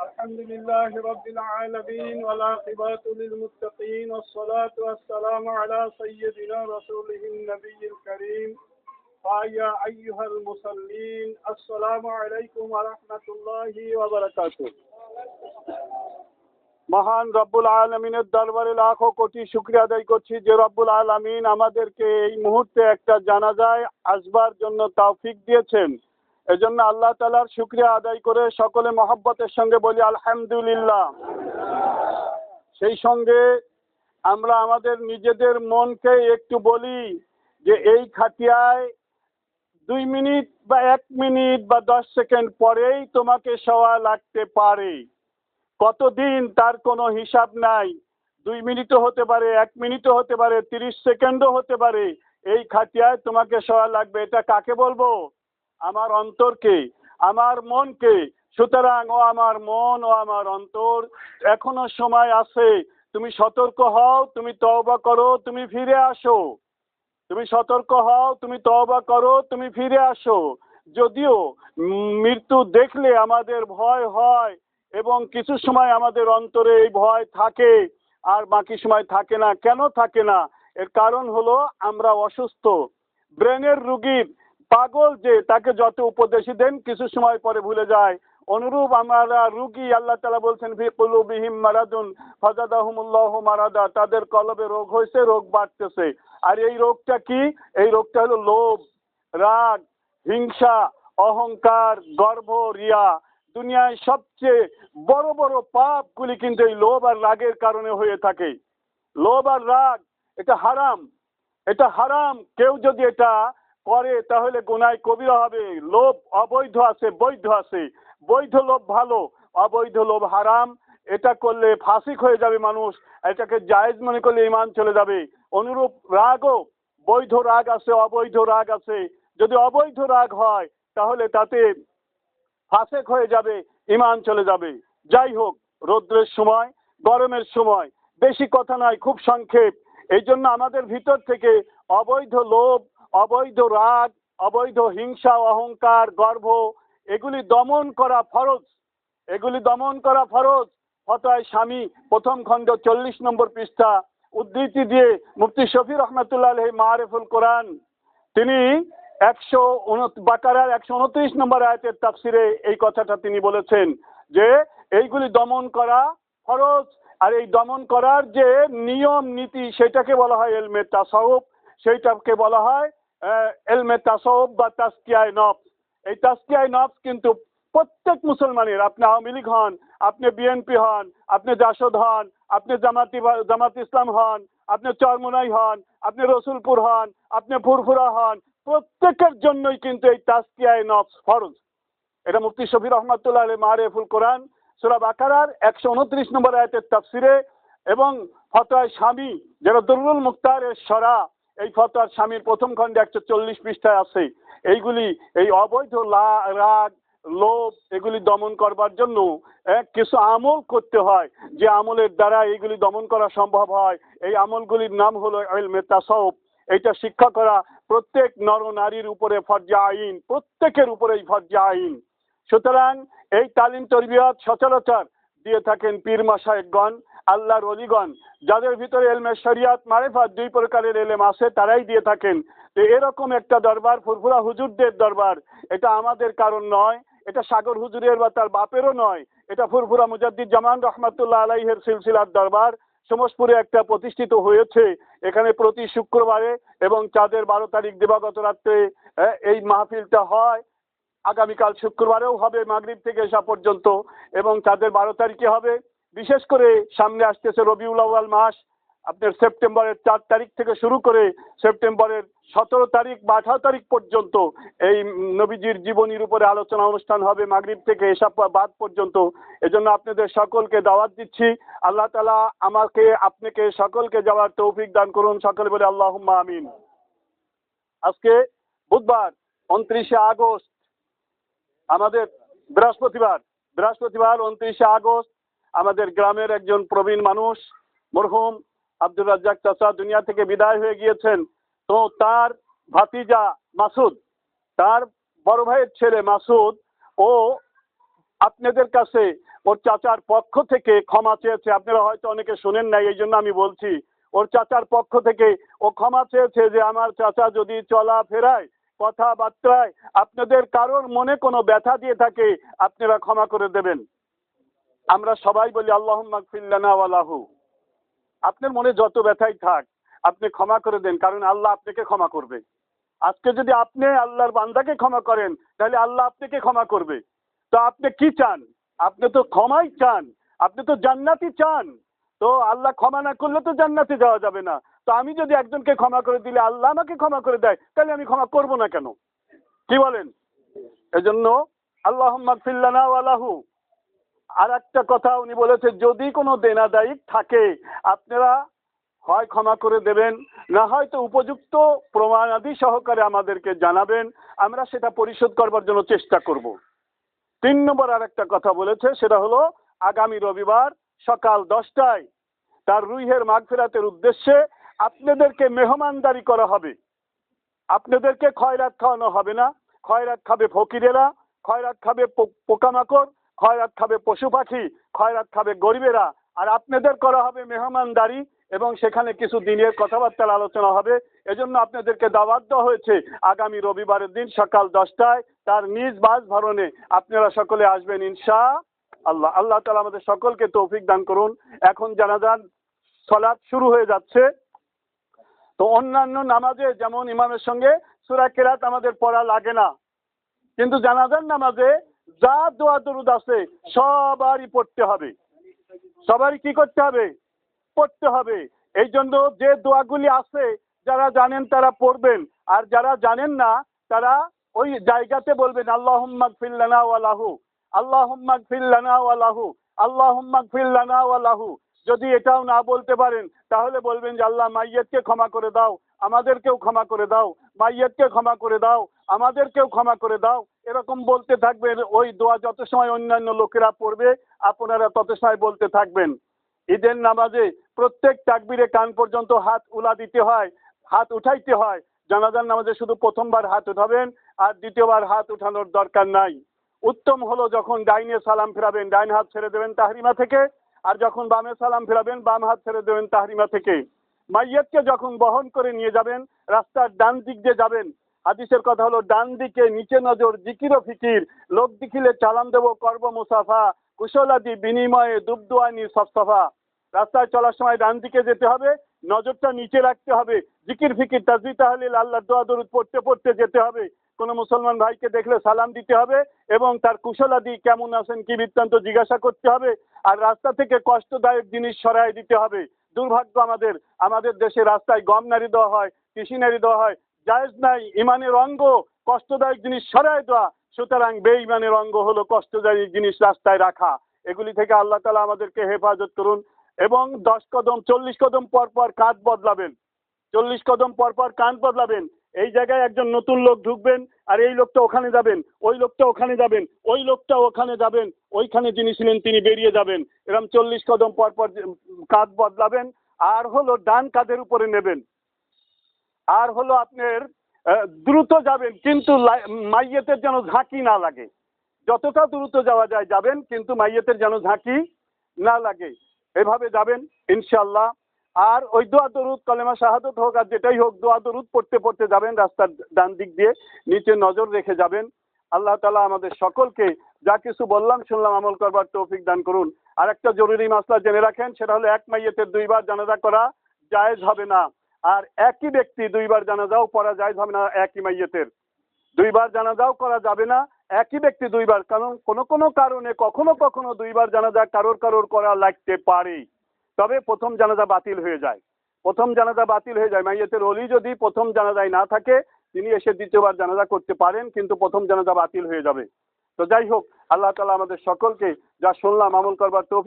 الحمد لله رب العالمين والعاقبة للمتقين والصلاة والسلام على سيدنا رسوله النبي الكريم. فيا أيها المصلين السلام عليكم ورحمة الله وبركاته. মহান রব্বুল আলমিনের দরবারে লাখো কোটি শুক্রিয়া আদায় করছি যে রব্বুল আলমিন আমাদেরকে এই মুহূর্তে একটা জানাজায় আসবার জন্য তৌফিক দিয়েছেন। এজন্য আল্লাহ তালার শুক্রিয়া আদায় করে সকলে মহব্বতের সঙ্গে বলি, আলহামদুলিল্লাহ। সেই সঙ্গে আমরা আমাদের নিজেদের মনকে একটু বলি যে এই খাটিয়ায় দুই মিনিট বা এক মিনিট বা দশ সেকেন্ড পরেই তোমাকে শোয়া লাগতে পারে। কতদিন তার কোনো হিসাব নাই? দুই মিনিটও হতে পারে, এক মিনিটও হতে পারে, তিরিশ সেকেন্ডও হতে পারে। এই খাটিয়ায় তোমাকে শোয়া লাগবে। এটা কাকে বলব? আমার অন্তরকে, আমার মনকে। সুতরাং ও আমার মন ও আমার অন্তর এখনও সময় আছে। তুমি সতর্ক হও, তুমি তওবা করো, তুমি ফিরে আসো। তুমি সতর্ক হও, তুমি তওবা করো, তুমি ফিরে আসো। যদিও মৃত্যু দেখলে আমাদের ভয় হয় এবং কিছু সময় আমাদের অন্তরে এই ভয় থাকে, আর বাকি সময় থাকে না। কেন থাকে না? এর কারণ হলো আমরা অসুস্থ। ব্রেনের রুগীর পাগল যে, তাকে যত উপদেশই দেন, কিছু সময় পরে ভুলে যায়। অনুরূপ আমরা রুগী, আল্লাহ তালা বলছেন, ফি কুলুবিহিম মারাদুন ফাজাদাহুমুল্লাহ মারাদা। তাদের কলবে রোগ হয়েছে রোগ বাড়তেছে। আর এই রোগটা কি? এই রোগটা হলো লোভ, রাগ, হিংসা, অহংকার, গর্ব, রিয়া। দুনিয়ায় সবচেয়ে বড় বড় পাপগুলি কিন্তু এই লোভ আর রাগের কারণে হয়ে থাকে। লোভ আর রাগ, এটা হারাম। এটা হারাম। কেউ যদি এটা করে, তাহলে গোনায় কবিরা হবে। লোভ অবৈধ আছে, বৈধ আছে। বৈধ লোভ ভালো, অবৈধ লোভ হারাম। এটা করলে ফাঁসিক হয়ে যাবে মানুষ এটাকে জায়েজ মনে করলে ইমান চলে যাবে। অনুরূপ রাগও, বৈধ রাগ আছে, অবৈধ রাগ আছে। যদি অবৈধ রাগ হয়, তাহলে তাতে ফাসেক হয়ে যাবে, ইমান চলে যাবে। যাই হোক, রৌদ্রের সময়, গরমের সময়, বেশি কথা নয়, খুব সংক্ষেপ। এই জন্য আমাদের ভিতর থেকে অবৈধ লোভ, অবৈধ রাগ, অবৈধ হিংসা, অহংকার, গর্ব, এগুলি দমন করা ফরজ। এগুলি দমন করা ফরজ। ফতোয় স্বামী, প্রথম খণ্ড চল্লিশ নম্বর পৃষ্ঠা, উদ্ধৃতি দিয়ে মুফতি শফি রহমতুল্লাহ মারেফুল কোরআন। তিনি একশো বাকারার একশো উনত্রিশ নম্বর আয়তের তাফসিরে এই কথাটা তিনি বলেছেন যে, এইগুলি দমন করা ফরজ। আর এই দমন করার যে নিয়ম নীতি, সেটাকে বলা হয় এলমে তাসাউফ। সেইটাকে বলা হয় এলমে তাসাউফ বা তাস্কিয়ায় নফস। এই তাস্কিয়ায় নফস কিন্তু প্রত্যেক মুসলমানের, আপনি আওয়ামী লীগ হন, আপনি বিএনপি হন, আপনি জাসদ হন, আপনি জামাতি জামাত ইসলাম হন, আপনি চরমুনাই হন, আপনি রসুলপুর হন, আপনি ফুরফুরা হন প্রত্যেকের জন্যই কিন্তু এই তাস্কিয়ায় নফস ফরজ। এটা মুফতি শফি রহমতুল্লাহ আলী মারেফুল কোরআন, সুরা বাকারার একশো উনত্রিশ নম্বর আয়তের তাফসিরে এবং ফতোয় স্বামী যেটা দুরুল মুক্তারের সরা, এই ফতোয়ার স্বামীর প্রথম খণ্ডে একশো চল্লিশ পৃষ্ঠায় আছে। এইগুলি এই অবৈধ রাগ, লোভ, এগুলি দমন করবার জন্য কিছু আমল করতে হয়। যে আমলের দ্বারা এইগুলি দমন করা সম্ভব হয়। এই আমলগুলির নাম হলো এলমে তাসাউফ। এটা শিক্ষা করা প্রত্যেক নর নারীর উপরে ফরজা আইন, প্রত্যেকের উপরেই ফরজা আইন। সুতরাং এই তালিম তরবিয়ত সচরাচর দিয়ে থাকেন পীর মাসায়কগণ আল্লাহর অলিগণ। যাদের ভিতরে এলমে শরিয়াত মারেফাত দুই প্রকারের এলেম আছে, তারাই দিয়ে থাকেন। তো এরকম একটা দরবার, ফুরফুরা হুজুরদের দরবার, এটা আমাদের কারণ নয়। এটা সাগর হুজুরের বা তার বাপেরও নয়। এটা ফুরফুরা মুজাদ্দিদ জামান রহমাতুল্লাহ আলাইহের সিলসিলার দরবার। সমসপুরে একটা প্রতিষ্ঠিত হয়েছে। এখানে প্রতি শুক্রবারে এবং চাঁদের বারো তারিখ দিবাগত রাত্রে এই মাহফিলটা হয়। আগামীকাল শুক্রবারেও হবে মাগরীব থেকে এসা পর্যন্ত এবং চাঁদের বারো তারিখে হবে। বিশেষ করে সামনে আসতেছে রবিউল আউয়াল মাস। আপনার সেপ্টেম্বরের চার তারিখ থেকে শুরু করে সেপ্টেম্বরের সতেরো তারিখ বা আঠারো তারিখ পর্যন্ত এই নবীজির জীবনীর উপরে আলোচনা অনুষ্ঠান হবে মাগরিব থেকে এসব বাদ পর্যন্ত। এজন্য আপনাদের সকলকে দাওয়াত দিচ্ছি। আল্লাহ তালা আমাকে, আপনাকে সকলকে যাওয়ার তৌফিক দান করুন। সকলে বলে আল্লাহ আমিন। আজকে বুধবার, উনত্রিশে আগস্ট, আমাদের বৃহস্পতিবার বৃহস্পতিবার, উনত্রিশে আগস্ট, আমাদের গ্রামের একজন প্রবীণ মানুষ, মরহুম আব্দুর রাজ্জাক চাচা দুনিয়া থেকে বিদায় হয়ে গিয়েছেন। তো তার ভাতিজা মাসুদ, তার বড় ভাইয়ের ছেলে মাসুদ, ও আপনাদের কাছে ওর চাচার পক্ষ থেকে ক্ষমা চেয়েছে। আপনারা হয়তো অনেকে শোনেন নাই এই জন্য আমি বলছি, ওর চাচার পক্ষ থেকে ও ক্ষমা চেয়েছে যে আমার চাচা যদি চলা ফেরায় কথাবার্তায় আপনাদের কারোর মনে কোনো ব্যথা দিয়ে থাকে, আপনারা ক্ষমা করে দেবেন। আমরা সবাই বলি আল্লাহ মাকফিল্লানা ওয়ালাহু আপনার মনে যত ব্যথাই থাক, আপনি ক্ষমা করে দেন, কারণ আল্লাহ আপনাকে ক্ষমা করবে। আজকে যদি আপনি আল্লাহর বান্দাকে ক্ষমা করেন, তাহলে আল্লাহ আপনাকে ক্ষমা করবে। তো আপনি কি চান? আপনি তো ক্ষমাই চান, আপনি তো জান্নাতি চান। তো আল্লাহ ক্ষমা না করলে তো জান্নাতে যাওয়া যাবে না। তো আমি যদি একজনকে ক্ষমা করে দিলে আল্লাহ আমাকে ক্ষমা করে দেয়, তাহলে আমি ক্ষমা করব না কেন? কি বলেন? এজন্য আল্লাহ মাকফিল্লানা ওয়ালাহু আর একটা কথা উনি বলেছে, যদি কোনো দেনাদায়িক থাকে, আপনারা হয় ক্ষমা করে দেবেন, না হয়তো উপযুক্ত প্রমাণাদি সহকারে আমাদেরকে জানাবেন, আমরা সেটা পরিশোধ করবার জন্য চেষ্টা করব। তিন নম্বর আর একটা কথা বলেছে, সেটা হলো, আগামী রবিবার সকাল দশটায় তার রুইহের মাগফেরাতের উদ্দেশ্যে আপনাদেরকে মেহমানদারি করা হবে। আপনাদেরকে খয়রাত খাওয়ানো হবে না। খয়রাত খাবে ফকিরেরা, খয়রাত খাবে পোকামাকড় খয়রাত খাবে পশু পাখি, খয়রাত খাবে গরিবেরা। আর আপনাদের করা হবে মেহমানদারি এবং সেখানে কিছু দিনের কথাবার্তার আলোচনা হবে। এজন্য আপনাদেরকে দাওয়াত দেওয়া হয়েছে। আগামী রবিবারের দিন সকাল দশটায় তার নিজ বাস ভরণে আপনারা সকলে আসবেন ইনশা আল্লাহ। আল্লাহ তালা আমাদের সকলকে তৌফিক দান করুন। এখন জানাজান সলাৎ শুরু হয়ে যাচ্ছে। তো অন্যান্য নামাজে যেমন ইমামের সঙ্গে সুরা কেরাত আমাদের পড়া লাগে না। কিন্তু জানাজার নামাজে যা দোয়া দরুদ আছে, সবারই পড়তে হবে। সবারই কি করতে হবে? পড়তে হবে। এই জন্য যে দোয়াগুলি আছে, যারা জানেন তারা পড়বেন। আর যারা জানেন না, তারা ওই জায়গাতে বলবেন আল্লাহ ফিল্লানা ওয়ালাহু আল্লাহ ফিল্লানা ওয়ালাহু আল্লাহ ফিল্লানা ওয়ালাহু যদি এটাও না বলতে পারেন, তাহলে বলবেন যে, আল্লাহ মাইয়েতকে ক্ষমা করে দাও। আমাদেরকেও ক্ষমা করে দাও। মাইয়েতকে ক্ষমা করে দাও। আমাদেরকেও ক্ষমা করে দাও। এরকম বলতে থাকবেন, ওই দোয়া যত সময় অন্যান্য লোকেরা পড়বে, আপনারা তত সময় বলতে থাকবেন। ঈদের নামাজে প্রত্যেক তাকবিরে কান পর্যন্ত হাত উলা দিতে হয়, হাত উঠাইতে হয়। জানাজার নামাজে শুধু প্রথমবার হাত উঠাবেন, আর দ্বিতীয়বার হাত উঠানোর দরকার নাই। উত্তম হলো যখন ডাইনে সালাম ফেরাবেন, ডাইন হাত ছেড়ে দেবেন তাহরিমা থেকে, আর যখন বামে সালাম ফেরাবেন, বাম হাত ছেড়ে দেবেন তাহরিমা থেকে। মাইয়াতকে যখন বহন করে নিয়ে যাবেন, রাস্তার ডান দিক দিয়ে যাবেন হাদিসের কথা হলো, ডান দিকে নিচে নজর জিকির ফিকির। লোক দেখিলে চালান দেব, কর্ব মুসাফা। কুশলাদি বিনিময়ে দুবদুয়ানি সফসফা। রাস্তায় চলার সময় ডান দিকে যেতে হবে, নজরটা নিচে রাখতে হবে। জিকির, ফিকির, তাজবি, তাহলিল, আল্লাহ দোয়া, দরুদ পড়তে পড়তে যেতে হবে। কোনো মুসলমান ভাইকে দেখলে সালাম দিতে হবে এবং তার কুশলাদি কেমন আছেন, কি বৃত্তান্ত জিজ্ঞাসা করতে হবে আর রাস্তা থেকে কষ্টদায়ক জিনিস সরাই দিতে হবে। দুর্ভাগ্য আমাদের। আমাদের দেশে রাস্তায় গম নাড়ি দেওয়া হয় কৃষি নাড়ি দেওয়া হয় জায়েজ নাই, ইমানের অঙ্গ কষ্টদায়ক জিনিস সরাই দেওয়া। সুতরাং বেঈমানের অঙ্গ হলো কষ্টদায়ক জিনিস রাস্তায় রাখা। এগুলি থেকে আল্লাহ তালা আমাদেরকে হেফাজত করুন এবং দশ কদম, চল্লিশ কদম পর পর কাঁধ বদলাবেন। চল্লিশ কদম পর পর কাঁধ বদলাবেন। এই জায়গায় একজন নতুন লোক ঢুকবেন আর এই লোকটা ওখানে যাবেন, ওই লোকটা ওখানে যাবেন, ওই লোকটা ওখানে যাবেন, ওইখানে যিনি ছিলেন তিনি বেরিয়ে যাবেন। এরকম চল্লিশ কদম পর পর কাঁধ বদলাবেন আর হলো ডান কাঁধের উপরে নেবেন। আর হলো আপনার দ্রুত যাবেন, কিন্তু মাইয়েতের যেন ঝাঁকি না লাগে। যতটা দ্রুত যাওয়া যায় যাবেন, কিন্তু মাইয়েতের যেন ঝাঁকি না লাগে। এভাবে যাবেন ইনশাল্লাহ আর ওই দোয়া দরুদ, কলেমা শাহাদত হোক আর যেটাই হোক, দোয়া দরুদ পড়তে পড়তে যাবেন, রাস্তার ডান দিক দিয়ে নিচে নজর রেখে যাবেন। আল্লাহ তালা আমাদের সকলকে যা কিছু বললাম, শুনলাম, আমল করবার তৌফিক দান করুন। আর একটা জরুরি মাসলা জেনে রাখেন, সেটা হলো এক মাইয়েতের দুইবার জানাজা করা জায়েজ হবে না। আর একই ব্যক্তি দুইবার জানাজাও পড়া যায় হবে না, একই মাইয়েতের। দুইবার জানাজাও করা যাবে না, একই ব্যক্তি দুইবার। কারণ কোনো কোনো কারণে কখনো কখনো দুইবার জানাজা কারোর কারোর করা লাগতে পারে। তবে প্রথম জানাজা বাতিল হয়ে যায়। প্রথম জানাজা বাতিল হয়ে যায়। মাইয়েতের অলি যদি প্রথম জানাজায় না থাকে, তিনি এসে দ্বিতীয়বার জানাজা করতে পারেন, কিন্তু প্রথম জানাজা বাতিল হয়ে যাবে। তো যাই হোক, আল্লাহ তালা আমাদের সকলকে যা শুনলাম, আমল করবার তৌফিক